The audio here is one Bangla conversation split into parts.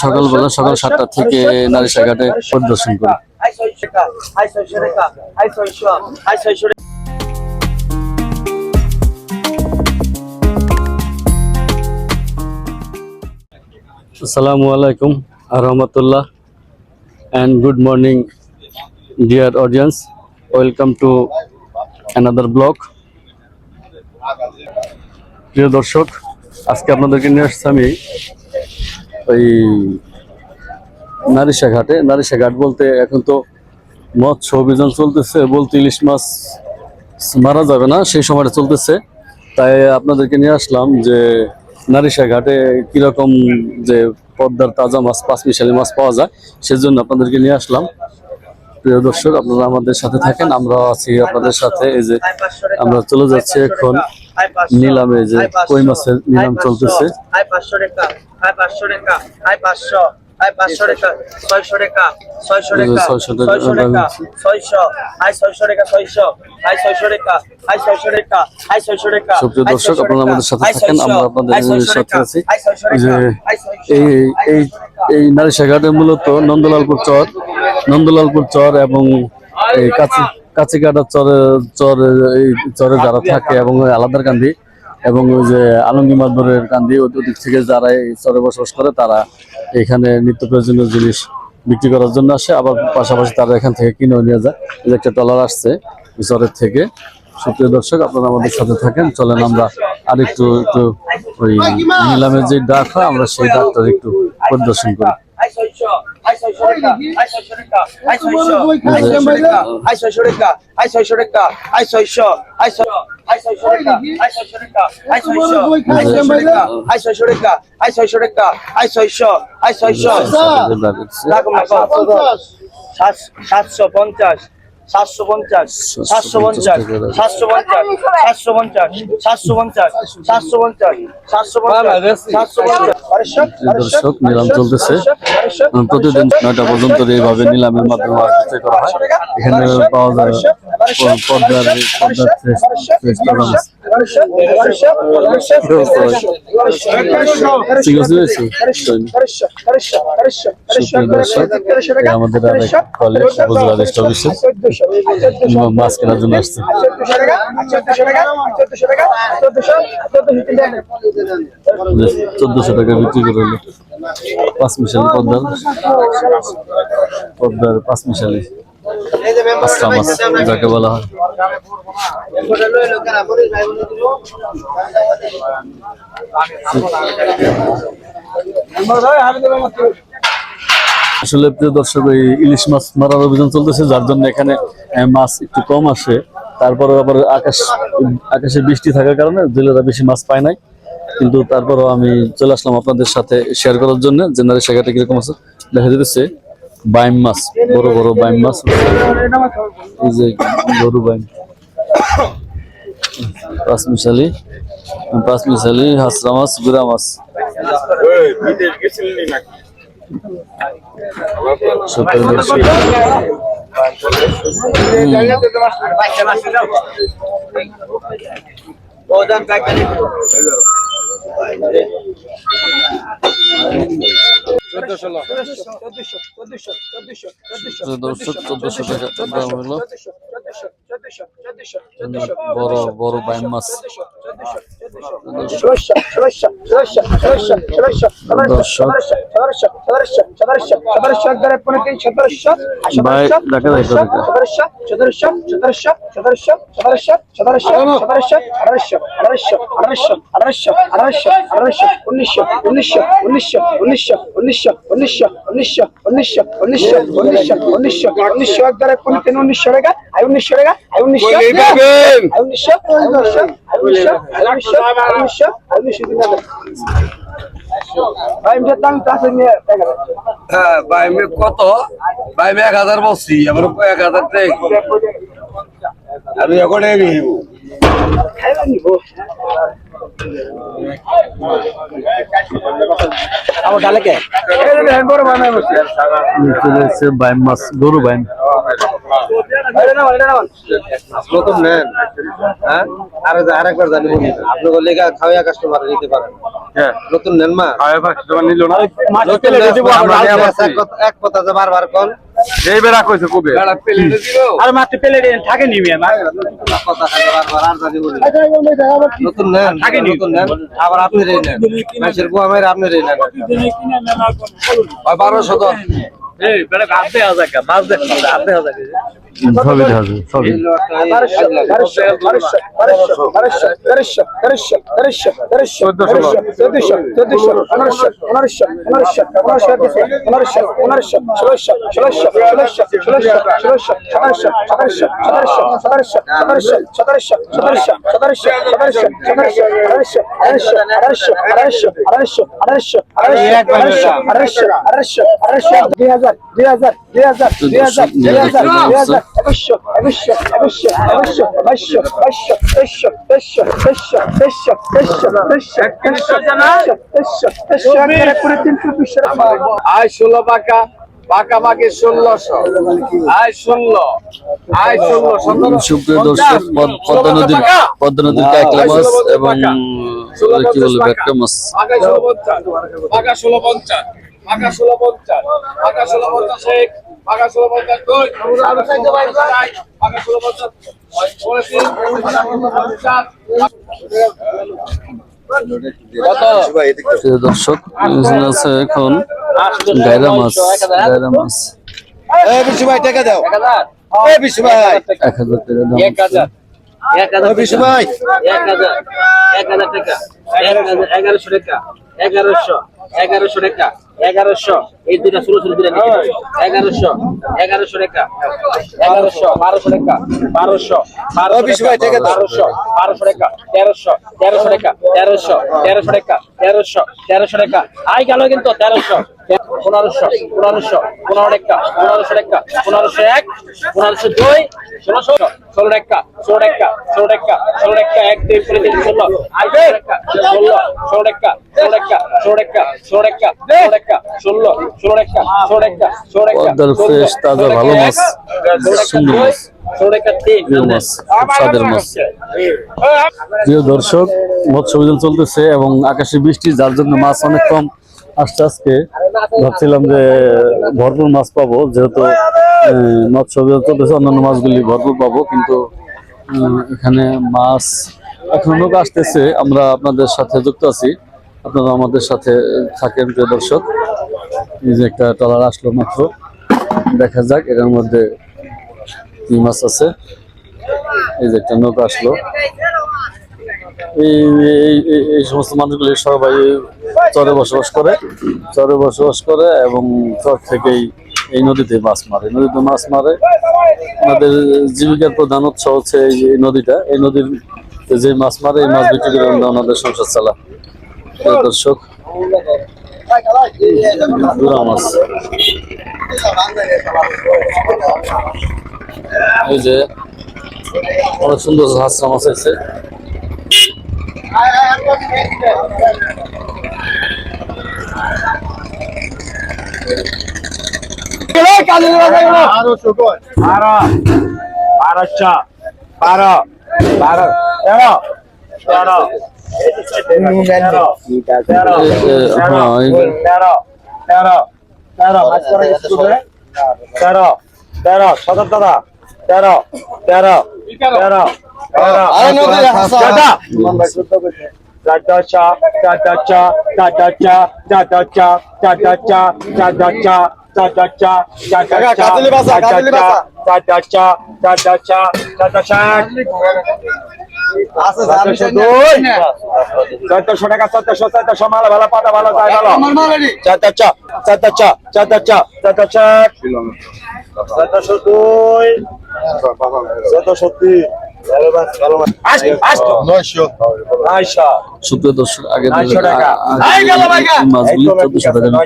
সকালবেলা সকাল সাতটা থেকে নারী ঘাটে পরিদর্শন করি। আসসালামু আলাইকুম রহমতুল্লাহ and good morning dear audience welcome to another vlog প্রিয় দর্শক, আজকে আপনাদেরকে নিয়ে আসছি আমি ওই নারিশা ঘাটে। নারিশা ঘাট বলতে এখন তো মৎস্য অভিযান চলতেছে, বলতে ইলিশ মাছ মারা যাবে না, সেই সময়টা চলতেছে। তাই আপনাদেরকে নিয়ে আসলাম যে নারিশা ঘাটে কীরকম যে পদ্মার তাজা মাছ পাঁচ মিশালি মাছ পাওয়া যায়, সেজন্য আপনাদেরকে নিয়ে আসলাম। প্রিয় দর্শক, আপনারা আমাদের সাথে থাকেন, আমরা আছি আপনাদের সাথে, এই যে আমরা চলে যাচ্ছি এখন নিলামে যে কই মাছের নিলাম চলতেছে পাঁচশো টাকা পাঁচশো টাকা পাঁচশো আই পাঁচশো টাকা ছয়শো টাকা ছয়শো টাকা ছয়শো টাকা, ছয়শো আই ছয়শো টাকা ছয়শো আই ছয়শো টাকা আই ছয়শো টাকা আই ছয়শো টাকা সুপ্রিয় দর্শক, আপনারা আমাদের সাথে থাকেন, আমরা আপনাদের সাথে আছি। এই যে এই এই ঘাটে মূলত নন্দলালপুর চর নন্দলালপুর চর এবং এই কাছি কাছিকাটা চরে চরে, এই চরে যারা থাকে এবং আলাদার কান্দি এবং ওই যে আলঙ্গি মাদবরের কান্দি, ওই দিক থেকে যারা এই চরে বসবাস করে, তারা এখানে নিত্য প্রয়োজনীয় জিনিস বিক্রি করার জন্য আসে। আবার পাশাপাশি তারা এখান থেকে কিনেও নিয়ে যায়। এই যে একটা ট্রলার আসছে চরের থেকে। সুপ্রিয় দর্শক, আপনারা আমাদের সাথে থাকেন। চলেন আমরা আর একটু একটু ওই নিলামের যে ডাক হয়, আমরা সেই ডাকটার একটু পরিদর্শন করি। আই ছয়শো, আই ছয়শো টাকা, আই ছয়শো আই ছয়শো, আই ছয়শো টাকা, আই ছয়শো টাকা, আই ছয়শো টাকা, আই ছয়শো, আই ছয়শো, আই ছয়শো টাকা, আই ছয়শো টাকা, আই ছয়শো, আই ছয়শো টাকা, আই ছয়শো টাকা, আই ছয়শো টাকা, আই ছয়শো, আই ছয়শো। ডাক হচ্ছে। রাখুন না, কম। সাত- সাতশো পঞ্চাশ সাতশো পঞ্চাশ সাতশো পঞ্চাশ সাতশো পঞ্চাশ সাতশো পঞ্চাশ সাতশো পঞ্চাশ সাতশো পঞ্চাশ সাতশো পঞ্চাশ সাতশো দর্শক নিলাম চলতেছে। প্রতিদিন নয়টা পর্যন্ত এইভাবে নিলামের মাধ্যমে এখানে পাওয়া যায় পর্দার আমাদের আরেক কলেজ গুজরাট মাছ কেনার জন্য আসছে চোদ্দশো টাকা বিক্রি করে হলো পাঁচ মিশালি পদ্মার পদ্মার পাঁচ মিশালি যাকে বলা হয়। আসলে প্রিয় দর্শক ওই ইলিশ মাছ মারার অভিযান চলতেছে, যার জন্য এখানে মাছ একটু কম আসে। তারপরে আবার আকাশ, আকাশে বৃষ্টি থাকার কারণে জেলেরা বেশি মাছ পায় নাই। কিন্তু তারপরও আমি চলে আসলাম আপনাদের সাথে শেয়ার করার জন্য। জেনারেল শেখাটা কীরকম আছে, দেখা যেতেছে বাইম মাছ, বড় বড় বাইম মাছ। এই যে গরু বাইম। পাঁচ মিশালি পাঁচ মিশালি হাসরা মাছ, গুড়া মাছ। দর্শক চোদ্দশো টাকা দাম হলো বড় বড় মাছ। যায় কত টাকা? উনিশশো টাকা উনিশশো টাকা উনিশশো উনিশশো উনিশশো উনিশশো উনিশশো উনিশশো উনিশশো ভাই আমি দাম কাছে নিয়ে দেখা যাচ্ছে হ্যাঁ ভাই আমি কত? ভাই এক হাজার বসছি আমার এক হাজার আমি এখন আমার ডালে কে? চলে এসেছে বাইম মাছ গরু বাইম নতুন নেন। হ্যাঁ? আর আরেকবার জানি বলি। আপনি বললে খাওয়া কাস্টমার নিতে পারেন হ্যাঁ। নতুন নেন মা। এক কথা যে বারবার কোন এই বেড়া কইছে কবে? আর মাত্র পেলে থাকে নি আমার নতুন না থাকে নি। নতুন না আবার আপনি রে না মাছের বউ আমার আপনি রে না 1200 এই বেড়া গাতে আজাকা মাছ দেখতে গাতে আজাকা সবই দেখা যায় সবই দুই হাজার দুই হাজার দুই হাজার দুই হাজার দুই হাজার দুই হাজার অবশ্য অবশ্য অবশ্য অবশ্য অবশ্য অবশ্য অবশ্য অবশ্য অবশ্য অবশ্য অবশ্য অবশ্য অবশ্য অবশ্য একেবারে পুরো তিনশো দুশো আয় ষোলো পাকা পাকা পাকে ষোলোশো আয় ষোলো আয় ষোলো সতেরো সুপ্রিয় দর্শক পদ্মা নদীর পদ্মা নদীর কাঁকড়া মাছ এবং কি বলে ভেটকা মাছ পাকা ষোলো পঞ্চাশ পাকা ষোলো পঞ্চাশ পাকা ষোলো পঞ্চাশ পাকা ষোলো পঞ্চাশ এক পাকা ষোলো পঞ্চাশ দুই পাকা ষোলো পঞ্চাশ বলেছি, পাকা ষোলো পঞ্চাশ। কত প্রিয় দর্শক আছে এখন গায়রা মাছ গায়রা মাছ। এই বিশু ভাই টাকা দাও। বিশু ভাই। এক হাজার টাকা দাম এক হাজার। এক হাজার বিশু ভাই। এক হাজার। এক হাজার টাকা। এগারোশো টাকা। এগারোশো। এগারোশো টাকা। এগারোশো। এই দুটা ষোলো ষোলো দুটা এগারোশো। এগারোশো রেখা। এগারোশো বারোশো রেখা। বারোশো বারোশো। বারোশো বারোশো টাকা তেরোশো তেরোশো টাকা তেরোশো তেরোশো টাকা তেরোশো তেরোশো টাকা আই গেল কিন্তু তেরোশো। পনেরোশো পনেরোশো পনেরো পনেরোশো পনেরোশো এক পনেরোশো দুই ষোলোশো ষোলো ষোলো ষোলো ষোলো এক দুই করে তিন ষোলো আই ষোলো ষোলো টাকা ষোলো টাকা ষোলো টাকা ষোলো টাকা ষোলো টাকা ষোলো ষোলো টাকা ষোলো টাকা ষোলো টাকা পদ্মার তাজা, ভালো মাছ। সুন্দর প্রিয় মাছ। দর্শক মৎস্য অভিযান চলতেছে এবং আকাশে বৃষ্টি যার জন্য মাছ অনেক কম আসছে আজকে। ভাবছিলাম যে ভরপুর মাছ পাবো, যেহেতু মৎস্য অন্যান্য মাছগুলি ভরপুর পাবো, কিন্তু এখানে মাছ এখন আসতেছে। আমরা আপনাদের সাথে যুক্ত আছি। আপনারা আমাদের সাথে থাকেন, প্রিয় দর্শক। এই যে একটা ট্রলার আসলো মাত্র। দেখা যাক, এটার মধ্যে কি মাছ আছে। এই যে একটা নৌকা আসলো। এই, এই- সমস্ত মানুষগুলি সবাই চরে বসবাস করে, চরে বসবাস করে এবং চর থেকেই এই নদীতে মাছ মারে। নদীতে মাছ মারে। আমাদের জীবিকার প্রধান উৎস হচ্ছে এই নদীটা। এই নদীর যে মাছ মারে, এই মাছ বিক্রি করে ওনাদের সংসার চালা দর্শক মাছ। এই যে অনেক সুন্দর হাঁসরা মাছ আছে। বারো বারোশো বারো বারো তেরো তেরো তেরো তেরো হ্যাঁ তেরো তেরো তেরো তেরো তেরো সদর দাদা তেরো তেরো তেরো তেরো চোদ্দশো টাকা চোদ্দশো চোদ্দশো মালা ভালো পাতা ভালো চাই ভালো চোদ্দশ চোদ্দশ চোদ্দশ চোদ্দশ চোদ্দশো দুই। চোদ্দশো সুপ্রিয় দর্শক আগে মাছগুলি চোদ্দশো টাকা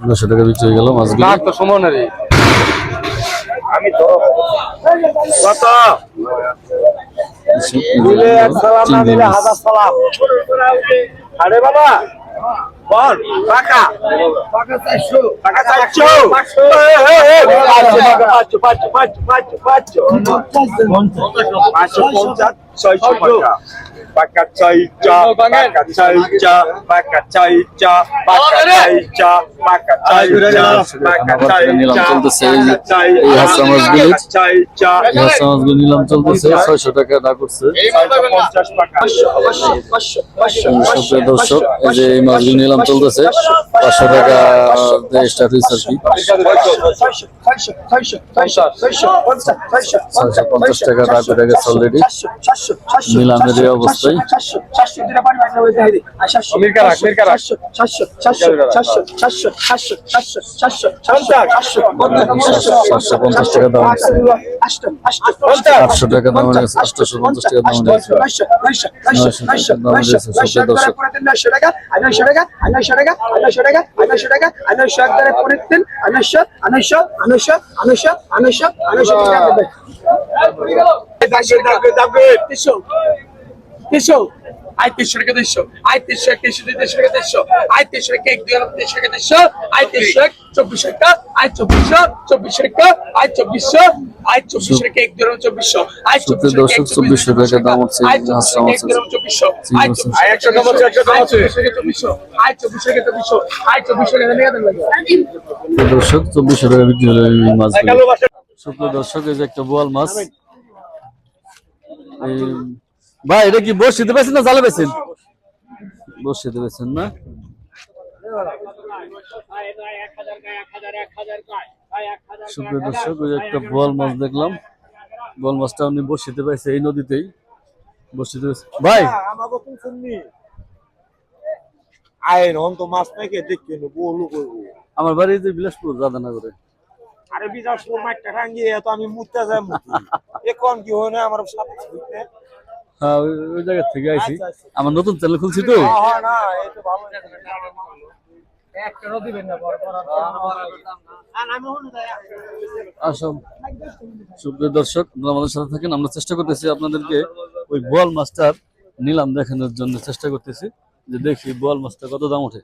নয়শো টাকা বিক্রি হয়ে গেল মাছগুলো। তো সময় না রে আমি তো কত? দিলে সালাম না দিলে হাজার সালাম। আরে বাবা বল পাকা। পাকা চারশো। পাকা চারশো। পাঁচশো। পাঁচশো। পাঁচশো পাঁচশো পাঁচশো পাঁচশো পঞ্চাশ ছয়শো Baka chaicha, baka chaicha, baka chaicha, baka chaicha, baka chaicha, baka chaicha, এই হাসামাস ভিলেজ এই হাসামাস ভিলেজ নিলাম চলতেছে 600 টাকা দা করছে 50 টাকা সুপ্রিয় দর্শক এই যে এই মাছগুলো নিলাম চলতেছে 500 টাকা যে স্ট্যাটাস আর কি 50 টাকা দা করে গেছে অলরেডি নিলামের এই অবস্থায় সাতশো পঞ্চাশ টাকা দাম আটশো টাকা দাম রয়েছে আটশো পঞ্চাশ টাকা দাম রয়েছে দশ টাকা দাম দাম দাম আই তিনশো টাকা দেড়শো আই তিনশো এক তিনশো দুই টাকা আই তিনশো এক এক দুই টাকা দেড়শো আই তিনশো এক চব্বিশশো টাকা আই চব্বিশশো চব্বিশশো টাকা আই চব্বিশশো আই চব্বিশশো টাকা এক দুই চব্বিশশো। আই চব্বিশশো চব্বিশশো টাকা দাম হচ্ছে হাঁসা মাছের চব্বিশশো। চিংড়ি মাছের। আই একশো টাকা আছে একশো আছে চব্বিশশো আই চব্বিশশো। টাকা চব্বিশশো আই চব্বিশশো। টাকা নিয়ে দেন লাগে সুপ্রিয় দর্শক চব্বিশশো টাকা বিক্রি হলো এই মাছগুলো সুপ্রিয় দর্শক এই যে একটা বোয়াল মাছ এই ভাই এটা কি বসিতে পেয়েছেন না জালে পেয়েছেন বসিতে পেয়েছেন না? সুপ্রিয় দর্শক ওই একটা বোয়াল মাছ দেখলাম। বোয়াল মাছটা আপনি বসিতে পাইছে এই নদীতেই। বসিতে ভাই! আমাকে কোন শুননি তো মাছ নাকি দেখি বলু করব আমার বাড়ি যে বিলাসপুর রাধানগরে। আরে সুর মাঠটা রাঙ্গিয়ে তো আমি মুততে যাই মুতি এখন কি হয় না আমার সাথে হ্যাঁ ওই ওই জায়গা থেকে আইছি। আচ্ছা, আচ্ছা। আমার নতুন চ্যানেল খুলছি তো। হয় না এই তো ভালো। আসো। সুপ্রিয় দর্শক আপনারা আমাদের সাথে থাকেন। আমরা চেষ্টা করতেছি আপনাদেরকে ওই বোয়াল মাছটার নিলাম দেখানোর জন্য চেষ্টা করতেছি। যে দেখি বোয়াল মাছটা কত দাম ওঠে।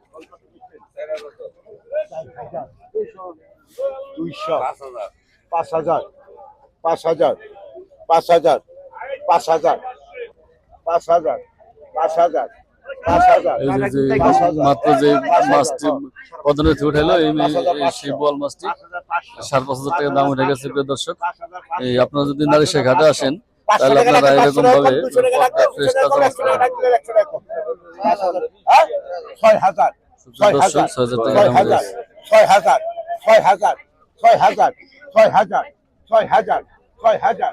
দুইশো। পাঁচ হাজার। পাঁচ হাজার। পাঁচ হাজার। পাঁচ হাজার। পাঁচ হাজার পাঁচ হাজার হাজার মাত্র যে মাছটি সেই বোয়াল মাছটি সাড়ে পাঁচ হাজার টাকা দাম উঠে গেছে প্রিয় দর্শক এই আপনারা যদি নারিশা ঘাটে আসেন তাহলে আপনারা এরকম ভাবে ছয় হাজার ছয় হাজার ছয় হাজার ছয় দাম উঠে হাজার ছয় হাজার ছয় হাজার ছয় হাজার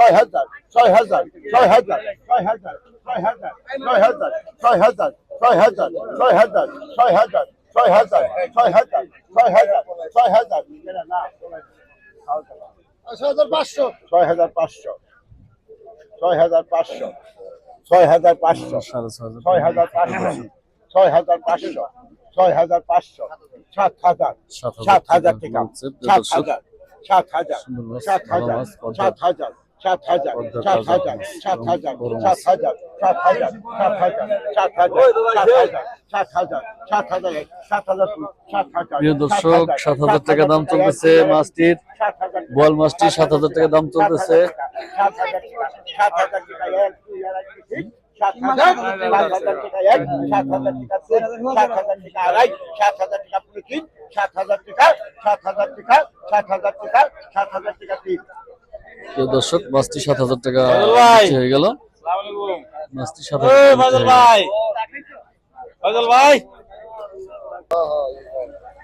ছয় হাজার ছয় হাজার ছয় হাজার ছয় হাজার ছয় হাজার ছয় হাজার ছয় হাজার ছয় হাজার ছয় হাজার ছয় হাজার ছয় হাজার ছয় হাজার ছয় হাজার ছয় হাজার ছয় হাজার পাঁচশো ছয় হাজার পাঁচশো ছয় হাজার পাঁচশো ছয় হাজার পাঁচশো ছয় হাজার পাঁচশো ছয় হাজার পাঁচশো ছয় হাজার পাঁচশো সাত হাজার সাত হাজার টাকা সাত হাজার সাত হাজার সাত হাজার। সাত হাজার সাত হাজার সাত হাজার সাত হাজার সাত। হাজার সাত হাজার সাত হাজার সাত হাজার সাত হাজার সাত হাজার সাত হাজার সাত হাজার সাত হাজার প্রিয় দর্শক সাত হাজার টাকা দাম চলতেছে মাছটির সাত হাজার বোয়াল মাছটি সাত হাজার টাকা দাম চলতেছে সাত হাজার টাকা সাত হাজার টাকা সাত হাজার সাত হাজার টাকা এক সাত হাজার টাকা তিন সাত হাজার টাকা আড়াই সাত হাজার টাকা পুরো তিন সাত হাজার টাকা সাত হাজার টাকা সাত হাজার টাকা সাত হাজার টাকা তিন প্রিয় দর্শক মাছটি সাত হাজার টাকা হয়ে গেল। মাছটি সাদা ভাই। ফজল ভাই।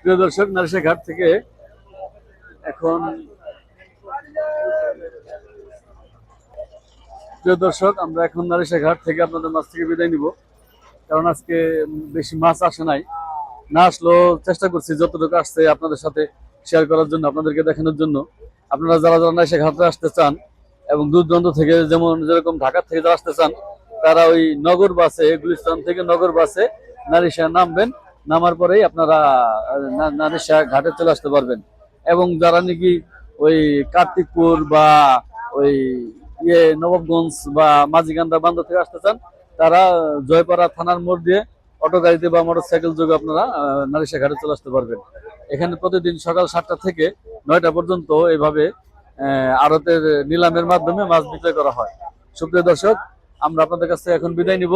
প্রিয় দর্শক নারিশা ঘাট থেকে এখন প্রিয় দর্শক আমরা এখন নারিশা ঘাট থেকে আপনাদের মাছ থেকে বিদায় নিব। কারণ আজকে বেশি মাছ আসে নাই। না আসলেও চেষ্টা করছি যতটুকু আসছে আপনাদের সাথে শেয়ার করার জন্য আপনাদেরকে দেখানোর জন্য। আপনারা যারা যারা নারিশা ঘাটে আসতে চান এবং দূর দূরান্ত থেকে যেমন যেরকম ঢাকা থেকে যারা আসতে চান, তারা ওই নগর বাসে, গুলিস্তান থেকে নগর বাসে নারিশা নামবেন, নামার পরেই আপনারা নারিশা ঘাটে চলে আসতে পারবেন। এবং যারা নাকি ওই কার্তিকপুর বা ওই ইয়ে নবাবগঞ্জ বা মাঝিগান্দা বান্ধব থেকে আসতে চান, তারা জয়পাড়া থানার মোড় দিয়ে অটো গাড়িতে বা মোটর সাইকেল যোগে আপনারা নারিশা ঘাটে চলে আসতে পারবেন। এখানে প্রতিদিন সকাল সাতটা থেকে নয়টা পর্যন্ত এভাবে আড়তের নিলামের মাধ্যমে মাছ বিক্রয় করা হয়। সুপ্রিয় দর্শক, আমরা আপনাদের কাছ থেকে এখন বিদায় নিব।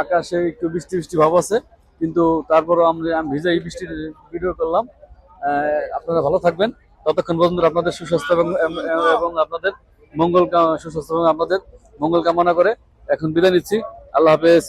আকাশে একটু বৃষ্টি বৃষ্টি ভাব আছে, কিন্তু তারপরও আমরা, আমি ভিজাই বৃষ্টির ভিডিও করলাম। আপনারা ভালো থাকবেন। ততক্ষণ পর্যন্ত আপনাদের সুস্বাস্থ্য এবং এবং আপনাদের মঙ্গল সুস্বাস্থ্য এবং আপনাদের মঙ্গল কামনা করে এখন বিদায় নিচ্ছি। আল্লাহ হাফেজ।